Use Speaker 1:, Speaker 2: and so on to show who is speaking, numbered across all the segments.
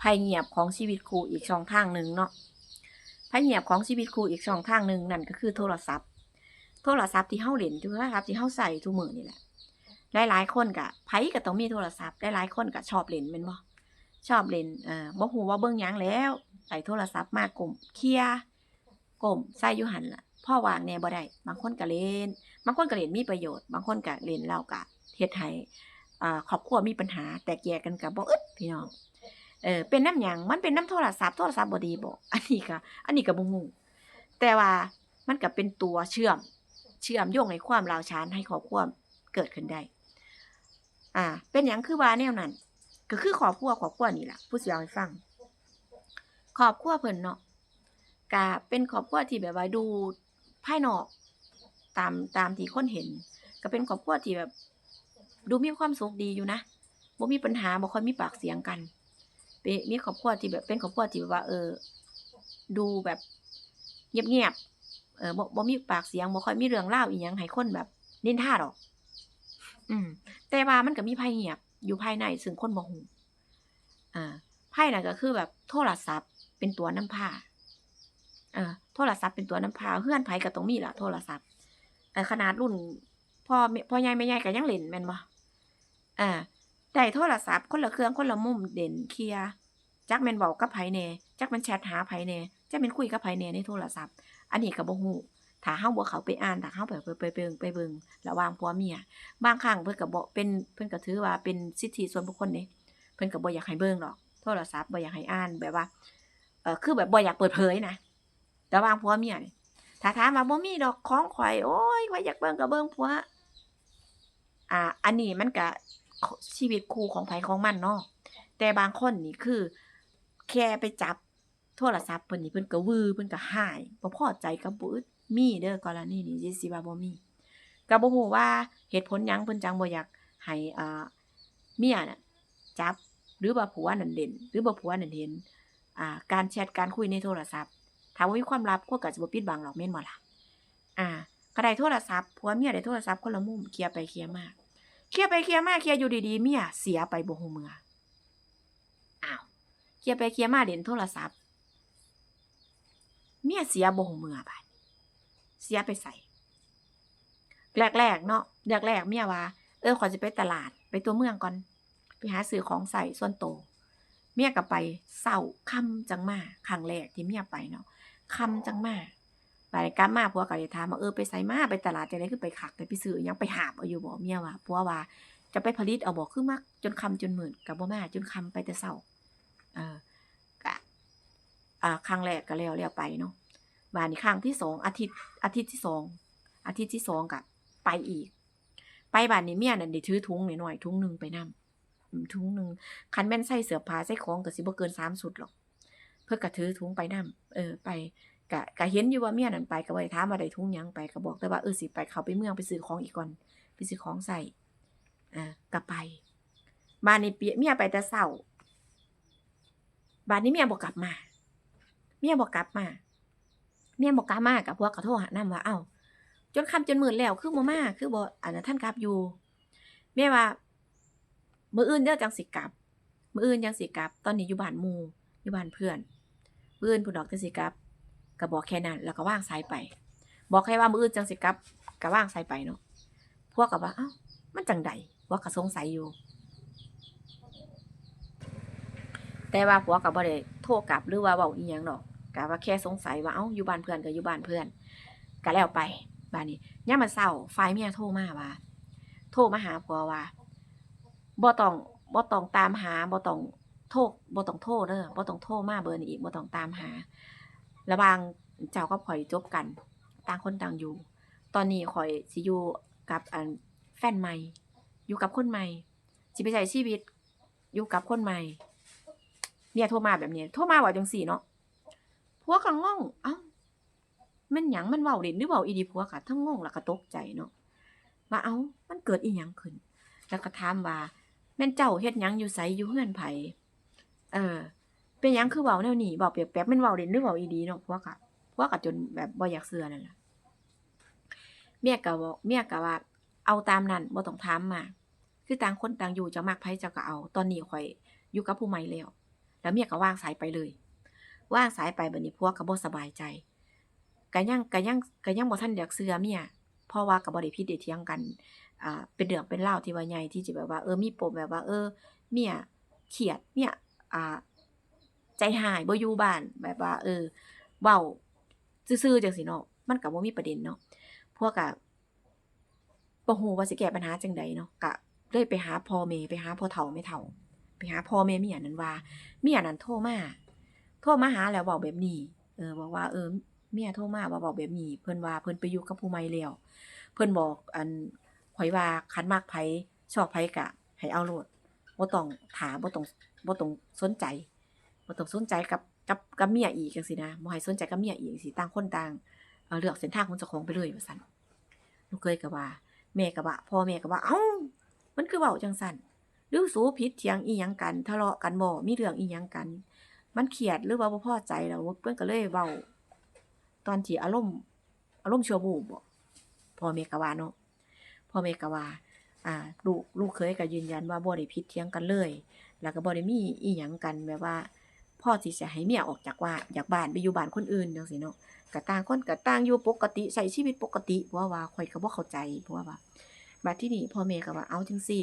Speaker 1: ภัยเงียบของชีวิตครูอีกช่องทางหนึ่งเนาะภัยเงียบของชีวิตครูอีกช่องทางหนึ่งนั่นก็คือโทรศัพท์ โทรศัพท์ที่เฮาเล่นโทรศัพท์ที่เฮาใส่ทุกมือนี่แหละหลายๆคนก็ไผก็ต้องมีโทรศัพท์หลายๆคนก็ชอบเล่นแม่นบ่ชอบเล่นเอ่อบ่ฮู้ว่าเบิ่งยังแล้วใส่โทรศัพท์มากกลมเคลียก้มใส่ยู่หั่นล่ะพ่อวางแน่บ่ได้บางคนก็เล่นบางคนก็เล่นมีประโยชน์ บางคนก็เล่นแล้วก็เฮ็ดให้อ่าครอบครัวมีปัญหา แตกแยกกันก็บ่อึดพี่น้อง เออเป็นน้ำหยังมันเป็นน้ำโทรศัพท์โทรศัพท์บ่ดีบ่อันนี้ก็อันนี้ก็บ่ฮู้แต่ว่ามันก็เป็นตัวเชื่อม เชื่อมโยงในความราวฉานให้ครอบครัวเกิดขึ้นได้ อ่า เป็นหยังคือว่าแนวนั้น ก็คือครอบครัวครอบครัวนี่แหละผู้สิเล่าให้ฟังครอบครัวเพิ่นเนาะก็เป็นครอบครัวที่แบบว่าดูภายนอก ตามตามที่คนเห็น ก็เป็นครอบครัวที่แบบ ดูมีความสุขดีอยู่นะบ่มีปัญหาบ่ค่อยมีปากเสียงกัน เป็นมีครอบครัวที่แบบเป็นครอบครัวที่แบบว่า เออ ดูแบบเงียบๆเออบ่บ่มีปากเสียงบ่ค่อยมีเรื่องราอีหยังให้คนแบบนินทาดอก อืม แต่ว่ามันก็มีภัยเงียบ อยู่ภายในซึ่งคนบ่ฮู้อ่าภัยนั่นก็คือแบบโทรศัพท์เป็นตัวนำพาเออโทรศัพท์เป็นตัวนำพาเฮือนไผก็ต้องมีล่ะโทรศัพท์เออขนาดรุ่นพ่อแม่พ่อใหญ่แม่ใหญ่ก็ยังเล่นแม่นบ่อ่า ได้โทรศัพท์คนละเครื่องคนละมุมเด่นเคลียร์จักแมนเว้ากับไผแน่จักแมนแชทหาไผแน่จักแมนคุยกับไผแน่ในโทรศัพท์ อันนี้ก็บ่ฮู้ถ้าเฮาบ่เขาไปอ่านถ้าเฮาไปไปไปเบิ่งไปเบิ่งระหว่างผัวเมียบางครั้งเพิ่นก็บ่เป็นเพิ่นก็ถือว่าเป็นสิทธิส่วนบุคคลเด้เพิ่นก็บ่อยากให้เบิ่งดอกโทรศัพท์บ่อยากให้อ่านแบบว่าเออคือแบบบ่อยากเปิดเผยนะระหว่างผัวเมียนี่ถ้าถามว่าบ่มีดอกของข่อยโอ้ยข่อยอยากเบิ่งก็เบิ่งผัวอ่า อันนี้มันก็ ชีวิตคู่ของไผของมันเนาะแต่บางคนนี่คือ แค่ไปจับโทรศัพท์เพิ่นนี่เพิ่นก็วือเพิ่นก็หายบ่พอใจกับบ่อึดมีเด้อกรณีนี้สิว่าบ่มีก็บ่ฮู้ว่าเหตุผลหยังเพิ่นจังบ่อยากให้อ่าเมียน่ะจับหรือว่าผัวนั่นเด่น หรือว่าผัวนั่นเห็นอ่าการแชทการคุยในโทรศัพท์ถ้าว่ามีความลับก็ก็จะบ่ปิดบังหรอกแม่นบ่ล่ะอ่าก็ได้โทรศัพท์ผัวเมียได้โทรศัพท์คนละมุมเคลียร์ไปเคลียร์มา เคลียร์ไปเคลียร์มาเคลียร์อยู่ดีๆเมียเสียไปบ่ฮู้เมื่ออ้าวเคลียร์ไปเคลียร์มาเล่นโทรศัพท์ เมียเสียบ่ฮู้เมื่อบาดเสียไปใส่แรกๆเนาะแรกๆเมียว่า เออขอจะไปตลาดไปตัวเมืองก่อน ไปหาซื้อของใส่ส่วนโต เมียก็ไปเศร้าค่ำจังมาครั้งแรกที่เมียไปเนาะค่ำจังมา ไปกลับมาผัวก็เลยถามว่าเออไปใส่มาไปตลาดจังได๋คือไปคักแต่ไปซื้อหยังไปหาบเอาอยู่บ่เมียว่าผัวว่าจะไปผลิตเอาบ่คือมักจนค่ำจนหมืดก็บ่มาจนค่ำไปแต่เช้าเออก็อ่าครั้งแรกก็แล้วแล้วไปเนาะบาดนี้ครั้งที่สองอาทิตย์อาทิตย์ที่สองอาทิตย์ที่สองก็ไปอีก ไปบ้านนี้เมียนั่นได้ถือถุงหน่อยๆถุงหนึงไปนำถุงหนึงคันแม่นใส่เสื้อผ้าใส่ของก็สิบ่เกิน3สุดหรอกเพิ่นก็ถือถุงไปนำเออ ไป ก็ก็เห็นอยู่ว่าเมียนั่นไปก็บ่ได้ถามว่าได้ถุงยังไปก็บอกแต่ว่าเออสิไปเขาไปเมืองไปซื้อของอีกก่อนไปซื้อของใส่อ่าก็ไปบ้านนี้เปียเมียไปแต่เช้าบ้านนี้เมียบ่กกลับมา เมียบ่กกลับมาเมียบ่กกลับมาก็พวกก็โทรหานำว่าเอ้าจนค่ำจนหมืดแล้วคือบ่มาคือบ่อันนั้นท่านกลับอยู่แม่ว่ามื้ออื่นเด้อจังสิกลับ มื้ออื่นจังสิกลับ ตอนนี้อยู่บ้านมูอยู่บ้านเพื่อนมื้อนผู้ดอกจังสิกลับ ก็บอกแค่นั้น แล้วก็ว่างสายไป บอกแค่ว่ามืออื่นจังสิกลับก็ว่างสายไปเนาะพวกก็ว่าเอ้ามันจังใดว่าก็สงสัยอยู่ แต่ว่าผัวก็บ่ได้โทรกลับหรือว่าเว้าอีหยังดอกก็ว่าแค่สงสัยว่าเอ้าอยู่บ้านเพื่อนก็อยู่บ้านเพื่อนก็แล้วไปบ้านนี้ยามมื้อเช้าฝ่ายเมียโทรมาว่า โทรมาหาผัวว่าบ่ต้องบ่ต้องตามหาบ่ต้องโทรบ่ต้องโทรเด้อบ่ต้องโทรมาเบอร์นี้อีกบ่ต้องตามหา ระหว่างเจ้ากับข่อยจบกัน ต่างคนต่างอยู่ ตอนนี้ข่อยสิอยู่กับอันแฟนใหม่ อยู่กับคนใหม่สิไปใช้ชีวิต อยู่กับคนใหม่เมียโทรมาแบบนี้โทรมาว่าจังซี่เนาะผัวก็งงเอ้าม่นหยังมันเว้าเล่นหรือเว้าอีดีผัวก็ทั้งงงแล้วก็ตกใจเนาะว่าเอ้ามันเกิดอีหยังขึ้น แล้วก็ถามว่าแม่นเจ้าเฮ็ดหยังอยู่ไสอยู่เฮือนไผเออ เป็นยังคือเว้าแนวหนีเว้าแปลกๆแม่นเว้าเล่นหรือเว้าอีดีเนาะผัวก็ผัวก็จนแบบบ่อยากเชื่อนั่นล่ะเมียก็บอกเมียก็ว่า เอาตามนั้นบ่ต้องถามมา คือต่างคนต่างอยู่เจะมักไผเจ้าก็เอา ตอนนี้ข่อยอยู่กับผู้ใหม่แล้ว แล้วเมียก็ว่างสายไปเลย ว่างสายไปบัดนี้ผัวก็บ่สบายใจก็ยังก็ยังก็ยังบ่ทันอยากเชื่อเมียเพราะว่าก็บ่ได้ผิดได้เถียงกันอ่าเป็นเรื่องเป็นราที่ว่าใหญ่ที่จะแบบว่าเออมีปมแบบว่า เออ เมียเครียดเมียอ่า ใจหายบ่อยู่บ้านแบบว่า เออเว้าซื่อๆจังซี่เนาะมันก็บ่มีประเด็นเนาะพวกก็บ่ฮู้ว่าสิแก้ปัญหาจังใดเนาะก็เลยไปหาพ่อแม่ไปหาพ่อเฒ่าแม่เฒ่า ไปหาพ่อแม่เมียนั้นว่าเมียนั้นโทรมาโทรมาหาแล้วเว้าแบบนี้ เออบอกว่าเออเมียโทรมาว่าเว้าแบบนี้ เพิ่นว่าเพิ่นไปอยู่กับผู้ใหม่แล้วเพิ่นบอกอันข่อยว่าคันมักไผชอบไผก็ให้เอาโลดบ่ต้องถามบ่ต้องบ่ต้องสนใจ บ่ต้องสนใจกับกับกับเมียอีกจังซี่นะบ่ให้สนใจกับเมียอีกจังซี่ต่างคนต่างเลือกเส้นทางของเจ้าของไปเลยว่าซั่นลูกเคยก็ว่า แม่ก็ว่าพ่อแม่ก็ว่าเอ้ามันคือเว้าจังซั่นหรือสู้ผิดเถียงอีหยังกันทะเลาะกันบ่มีเรื่องอีหยังกัน มันเครียดหรือว่าบ่พอใจแล้วเพิ่นก็เลยเว้าตอนที่อารมณ์อารมณ์ชั่ววูบบ่พ่อแม่ก็ว่าเนาะพ่อแม่ก็ว่าอ่าลูกลูกเคยก็ยืนยันว่าบ่ได้ผิดเถียงกันเลย แล้วก็บ่ได้มีอีหยังกันแบบว่า พ่อที่จะให้เมียออกจากว่าจากบ้านไปอยู่บ้านคนอื่นจังซี่เนาะก็ต่างคนก็ต่างอยู่ปกติใช้ชีวิตปกติเพราะว่าข่อยก็บ่เข้าใจเพราะว่าบัดที่นี้พ่อแม่ก็ว่าเอาจังซี่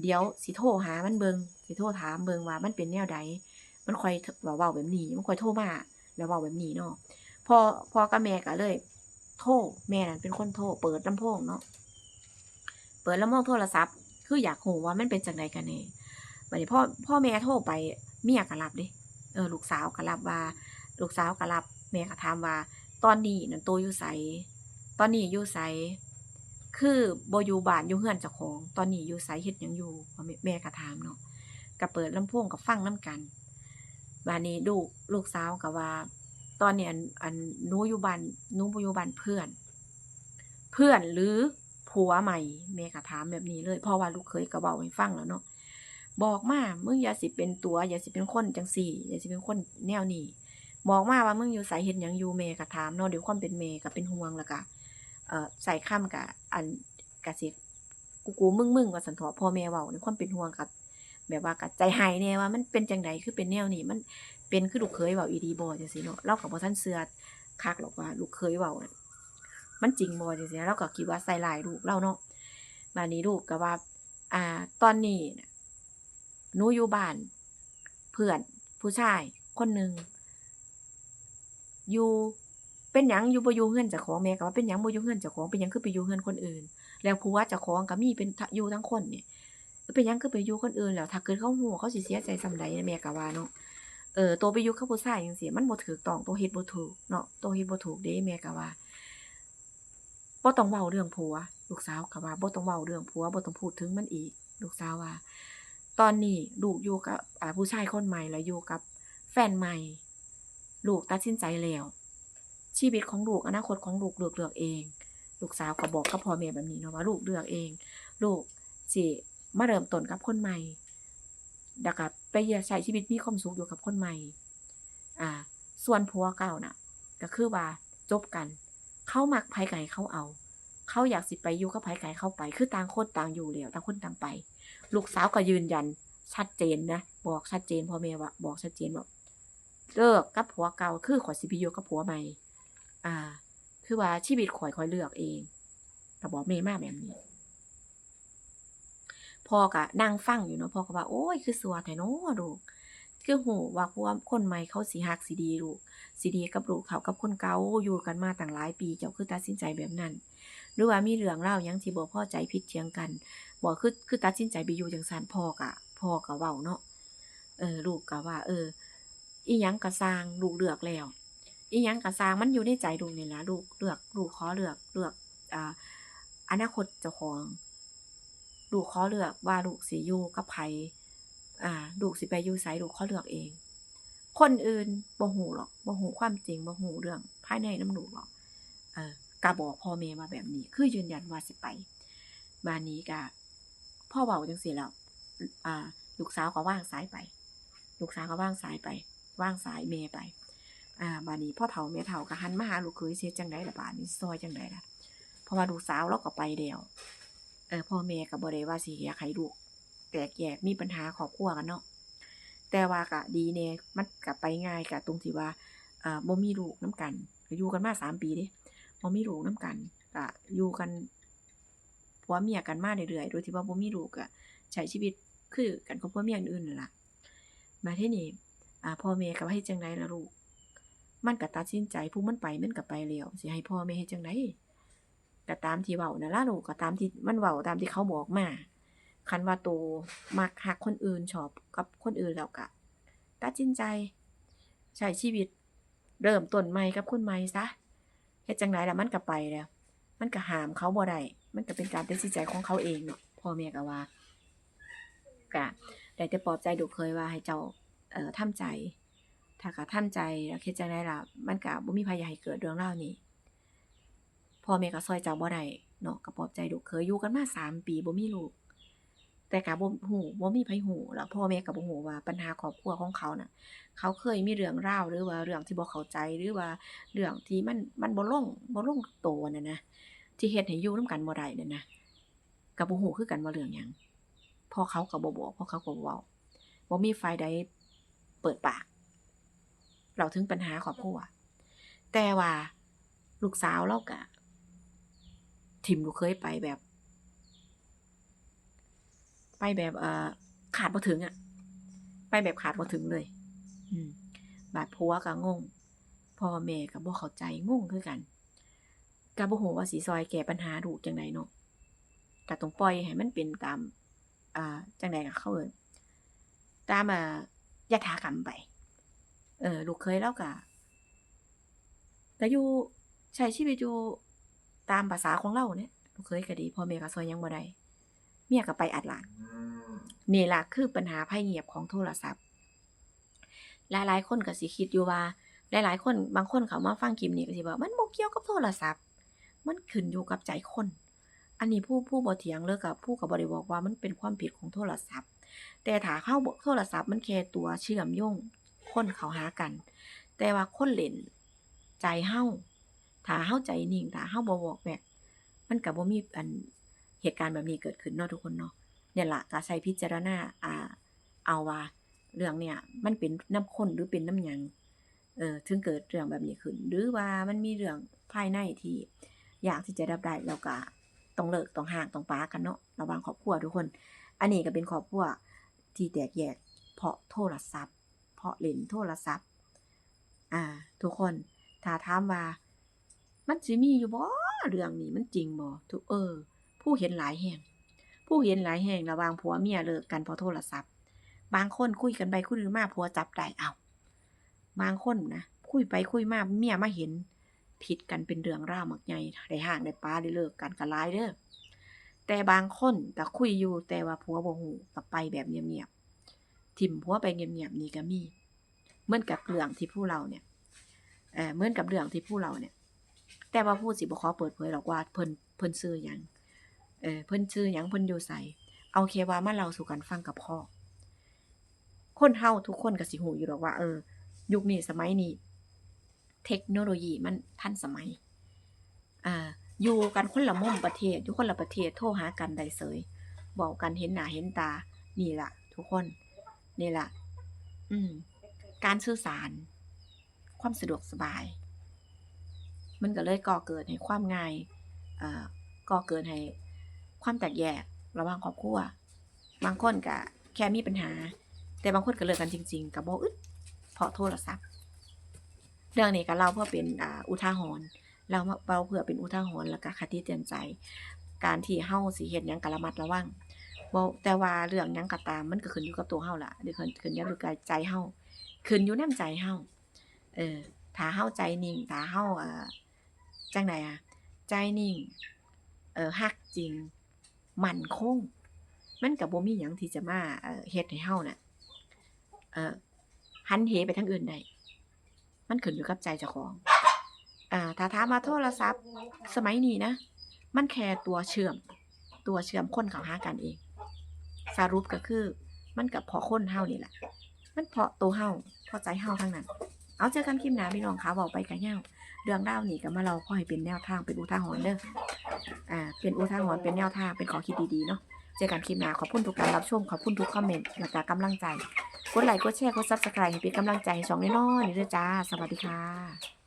Speaker 1: เดี๋ยวสิโทรหามันเบิงสิโทรถามเบิงว่ามันเป็นแนวใดมันค่อยเว้าเว้าแบบนี้มันค่อยโทรมาแล้วเว้าแบบนี้เนาะพอพอกับแม่ก็เลย โทรแม่นั่นเป็นคนโทรเปิดลำโพงเนาะเปิดลำโพงโทรศัพท์ คืออยากรู้ว่ามันเป็นจังไดกันแน่บัดนี้พ่อพ่อแม่โทรไปเมียก็รับเด้ เออลูกสาวก็รับว่า ลูกสาวก็รับแม่ก็ถามว่า ตอนนี้นั่นโตอยู่ไสตอนนี้อยู่ไสคือบ่อยู่บ้านอยู่เฮือนเจ้าของ ตอนนี้อยู่ไสเฮ็ดหยังอยู่แม่ก็ถามเนาะก็เปิดลำโพงก็ฟังนํกันบัดนี้ลูกลูกสาวก็ว่า ตอนนี้อันอันหนูอยู่บ้านหนูบ่อยู่บ้านเพื่อน เพื่อนหรือผัวใหม่แม่ก็ถามแบบนี้เลยเพราะว่าลูกเคยก็เว้าให้ฟังแล้วเนาะ บอกมา มึงอย่าสิเป็นตัว อย่าสิเป็นคนจังซี่ อย่าสิเป็นคนแนวนี้บอกมาว่ามึงอยู่ไสเฮ็ดหยังอยู่แม่ก็ถามเนาะด้วยวความเป็นแม่ก็เป็นห่วงแล้วก็เอ่อใส่คำก็อันก็สิกูกูมึงมึงว่าซั่นเถาะพ่อแม่เว้าในความเป็นห่วงก็แบบว่าก็ใจหายแน่ว่ามันเป็นจังไดคือเป็นแนวนี้มันเป็นคือลูกเคยเว้าอีหลีบ่จังซี่เนาะเราก็บ่ทันเชื่อคักหรอกว่าลูกเคยเว้าน่ะมันจริงบ่จังซี่นะเราก็คิดว่าใส่ร้ายลูกเราเนาะบัดนี้ลูกก็ว่า อ่า ตอนนี้นะ หนูอยู่บ้าน เพื่อนผู้ชาย คนหนึ่งอยู่เป็นหยังอยู่บ่อยู่เฮือนเจ้าของแม่ก็ว่าเป็นหยังบ่อยู่เฮือนเจ้าของเป็นหยังคือไปอยู่เฮือนคนอื่น แล้วผัวเจ้าของก็มีเป็นอยู่ทั้งคนเนี่ยเป็นหยังคือไปอยู่คนอื่นแล้วถ้าเกิดเขาฮู้เขาสิเสียใจส่ำใดแม่ก็ว่าเนาะเออตัวไปอยู่กับผู้ชายจังซี่มันบ่ถูกต้องตัวเฮ็ดบ่ถูกเนาะตัวเฮ็ดบ่ถูกเด้แม่ก็ว่าบ่ต้องเว้าเรื่องผัว ลูกสาวก็ว่าบ่ต้องเว้าเรื่องผัวบ่ต้องพูดถึงมันอีก ลูกสาวว่า ตอนนี้ลูกอยู่กับผู้ชายคนใหม่แล้วอยู่กับแฟนใหม่ ลูกตัดสินใจแล้ว ชีวิตของลูกอนาคตของลูกเลือกเลือกเอง ลูกสาวก็บอกกับพ่อแม่แบบนี้เนาะว่าลูกเลือกเอง ลูกสิมาเริ่มต้นกับคนใหม่แล้วก็ไปใช้ชีวิตมีความสุขอยู่กับคนใหม่ อ่า ส่วนผัวเก่าน่ะ ก็คือว่าจบกัน เขามักไผไก่เขาเอา เขาอยากสิไปอยู่กับไผไก่เข้าไป คือต่างคนต่างอยู่แล้วต่างคนต่างไป ลูกสาวก็ยืนยัน ชัดเจนนะ บอกชัดเจนพ่อแม่ว่าบอกชัดเจนว่าเลิกกับผัวเก่าคือขอสิไปอยู่กับผัวใหม่ อ่า คือว่าชีวิตข่อยข่อยเลือกเองก็บอกแม่มากแบบนี้พ่อก็นั่งฟังอยู่เนาะพ่อก็ว่าโอ้ยคือสัวแท้เนาะลูก คือหูว่าผัวคนใหม่เขาสิฮักสิดีลูกสิดีกับลูกเขากับคนเก่าอยู่กันมาตั้งหลายปีเจ้าคือตัดสินใจแบบนั้น หรือว่ามีเรื่องเล่ายังที่บ่พอใจผิดเถียงกันบ่คือคือตัดสินใจไปอยู่จังซั่นพ่อกะพ่อก็เว้าเนาะเออลูกก็ว่า เออ อีหยังก็สร้างลูกเลือกแล้ว อีหยังก็สร้างมันอยู่ในใจลูกนี่ละลูกเลือกลูกขอเลือกเลือกอ่าอนาคตเจ้าของลูกขอเลือกว่าลูกสิอยู่กับไผ อ่าลูกสิไปอยู่ไสลูกขอเลือกเอง คนอื่นบ่ฮู้หรอกบ่ฮู้ความจริงบ่ฮู้เรื่องภายในน้ำลูกหรอกเออกะบอกพ่อแม่มาแบบนี้ คือยืนยันว่าสิไปบานนี้กะพ่อเว้าจังซี่แล้วอ่า ลูกสาวก็ว่างสายไป ลูกสาวก็ว่างสายไป ว่างสายแม่ไป อ่าบานนี้พ่อเฒ่าแม่เฒ่าก็หันมาหาลูกเขยเฮ็ดจังไดล่ะบาดนี้ซอยจังไดล่ะเพราะว่าลูกสาวเราก็ไปแล้วเออพ่อแม่ก็บ่ได้ว่าสิอยากให้ลูก แตกแยกมีปัญหาครอบครัวกันเนาะแต่ว่าก็ดีแน่มันก็ไปง่ายก็ตรงที่ว่าอ่าบ่มีลูกนํกันอยู่กันมาสามปีเด้บ่มีลูกนํกันก็อยู่กันผัวเมียกันมาเรื่อยๆโดยที่ว่าบ่มีลูกก็ใช้ชีวิตคือกันกับผัวเมียอื่นๆนั่นล่ะมาที่นี้อ่าพ่อแม่ก็ว่าเฮ็ดจังไดล่ะลูกมันก็ตัดสินใจผู้มันไปมันก็ไปแล้วสิให้พ่อแม่เฮ็ดจังไดก็ตามที่เว้านั่นล่ะลูกก็ตามที่มันเว้าตามที่เขาบอกมา คันว่าโตมักฮักคนอื่นชอบกับคนอื่นแล้วก็ตัดสินใจใช้ชีวิต เริ่มต้นใหม่กับคนใหม่ซะเฮ็ดจังไดล่ะมันก็ไปแล้ว มันก็หามเขาบ่ได้มันก็เป็นการตัดสินใจของเขาเองเนาะพ่อแม่ก็ว่าก็ได้แต่ปลอบใจลูเคยว่าให้เจ้าเอ่อทำใจถ้าก็ทำใจแล้วเฮ็ดจังไดล่ะมันก็บ่มีไผอยาให้เกิดเรื่องราวนี้พ่อแม่ก็ช่วยเจ้าบ่ได้เนาะก็ปลอบใจลูเคยอยู่กันมาสามปีบ่มีลูก แต่ก็บ่ฮู้บ่มีไผฮู้แล้วพ่อแม่ก็บ่ฮู้ว่าปัญหาครอบครัวของเขาน่ะ เขาเคยมีเรื่องราวหรือว่าเรื่องที่บ่เข้าใจหรือว่าเรื่องที่มันมันบ่ลงบ่ลงตัวนั่นนะที่เฮ็ดให้อยู่นำกันบ่ได้นั่นนะก็บ่ฮู้คือกันว่าเรื่องหยังพ่อเขาก็บ่บอกพ่อเขาก็บ่เว้าบ่มีฝ่ายใดเปิดปาก เราถึงปัญหาครอบครัวแต่ว่าลูกสาวเราก็ถิ่มลูกเคยไปแบบ ไปแบบเอ่อขาดบ่ถึงอะไปแบบขาดบ่ถึงเลย อืมบาดผัวก็งงพ่อแม่ก็บ่เข้าใจงงคือกันก็บ่ฮู้ว่าสิซอยแก้ปัญหาลูกจังไดเนาะก็ต้องปล่อยให้มันเป็นตาม อ่าจังได๋ก็เขาเอิ้นตามอ่ายถากรรมไป เออ ลูกเคยเลาก็ก็อยู่ใช้ชีวิตอยู่ตามภาษาของเราเนี่ยลูกเคยก็ดีพ่อแม่ก็ช่วยยังบ่ได้เมียก็ไปอัดหลาน นี่ล่ะคือปัญหาภัยเงียบของโทรศัพท์ หลายๆคนก็สิคิดอยู่ว่า หลายๆคนบางคนเขามาฟังคลิปนี้ก็สิว่ามันบ่เกี่ยวกับโทรศัพท์ มันขึ้นอยู่กับใจคน อันนี้ผู้ผู้บ่เถียงเลยกับผู้ก็บ่ได้บอกว่ามันเป็นความผิดของโทรศัพท์ แต่ถ้าเราบ่โทรศัพท์มันแค่ตัวเชื่อมโยงคนเขาหากัน แต่ว่าคนเล่นใจเราถ้าเราใจนิ่งถ้าเราบ่วอกแวกมันก็บ่มีอันเหตุการณ์แบบนี้เกิดขึ้นเนาะทุกคนเนาะ เนี่ยละก็ใช้พิจารณาอ่าเอาว่าเรื่องเนี่ยมันเป็นน้ำคนหรือเป็นน้ำหยังเออถึงเกิดเรื่องแบบนี้ขึ้น หรือว่ามันมีเรื่องภายในที่อยากที่จะรับได้แล้วก็ต้องเลิกต้องห่างต้องปากันเนาะระว่างครอบครัวทุกคน อันนี้ก็เป็นครอบครัวที่แตกแยกเพราะโทรศัพท์ เพราะเล่นโทรศัพท์ อ่า ทุกคนถ้าถามว่า มันสิมีอยู่บ่เรื่องนี้มันจริงบ่ทุกเออ ผู้เห็นหลายแห่ง ผู้เห็นหลายแห่งระวางผัวเมียเลิกกันเพราะโทรศัพท์ บางคนคุยกันไปคุยมาผัวจับได้เอาบางคนนะคุยไปคุยมาเมียมาเห็นผิดกันเป็นเรื่องราวมักใหญ่ได้ห่างได้ปาได้เลิกกันก็หลายเด้อแต่บางคนก็คุยอยู่แต่ว่าผัวบ่ฮู้ก็ไปแบบเงียบๆทิ่มผัวไปเงียบๆนี่ก็มีเหมือนกับเรื่องที่ผู้เราเนี่ยเออเหมือนกับเรื่องที่ผู้เราเนี่ย แต่ว่าผู้สิบ่ขอเปิดเผยหรอกว่าเพิ่นเพิ่นชื่อหยัง เออเพิ่นชื่อหยังเพิ่นอยู่ไสเอาแค่ว่ามาเล่าสู่กันฟังกับพ่อคนเฮาทุกคนก็สิฮู้อยู่ดอกว่าเออ ยุคนี้สมัยนี้ เทคโนโลยีมันทันสมัย อ่า อยู่กันคนละมุมประเทศ อยู่คนละประเทศโทรหากันได้เสยเว้ากันเห็นหน้าเห็นตา นี่ล่ะ ทุกคนนี่ล่ะ อืม การสื่อสาร ความสะดวกสบาย มันก็เลยก่อเกิดให้ความง่ายอ่าก่อเกิดให้ ความแตกแยกระหว่างครอบครัว บางคนก็แค่มีปัญหา แต่บางคนก็เลิกกันจริง ๆก็บ่อึดเพราะโทรศัพท์ เรื่องนี้ก็เล่าเพื่อเป็นอุทาหรณ์เราเว้าเพื่อเป็นอุทาหรณ์แล้วก็คติเตือนใจ การที่เฮาสิเฮ็ดหยังกระมัดระวังบแต่ว่าเรื่องยังก็ตามมันก็ขึ้นอยู่กับตัวเฮาล่ะหรือขึ้นขึ้นอยู่กับใจเฮาขึ้นอยู่นำใจเฮาเออถ้าเฮาใจนิ่งถ้าเฮาเอ่าจังไดอะใจนิ่ง เอ่อฮักจริง มั่นคง มันก็บ่มีหยังที่จะมาเฮ็ดให้เฮาน่ะเอ่อหันเหไปทางอื่นได้มันขึ้นอยู่กับใจเจ้าของอ่าถ้าถามว่าโทรศัพท์สมัยนี้นะ มันแค่ตัวเชื่อม ตัวเชื่อมคนเข้าหากันเอง สรุปก็คือ มันก็เพราะคนเฮานี่แหละ มันเพาะตัวเฮาเพราใจเฮาทั้งนั้น เอาเจอกันคลิปหน้าพี่น้องคะเว้าไปก็ยาว เรื่องราวนี้ก็มาเล่าขอให้เป็นแนวทางเป็นอุทาหรณ์เด้ออ่าเป็นอุทาหรณ์เป็นแนวทางเป็นขอคิดดีๆเนาะเจอกันคลิปหน้าขอบคุณทุกการรับชมขอบคุณทุกคอมเมนต์และก็กำลังใจกดไลค์กดแชร์กดซับสไครต์เป็นกำลังใจให้ช่องน้อยๆนี่ด้วยจ้า สวัสดีค่ะ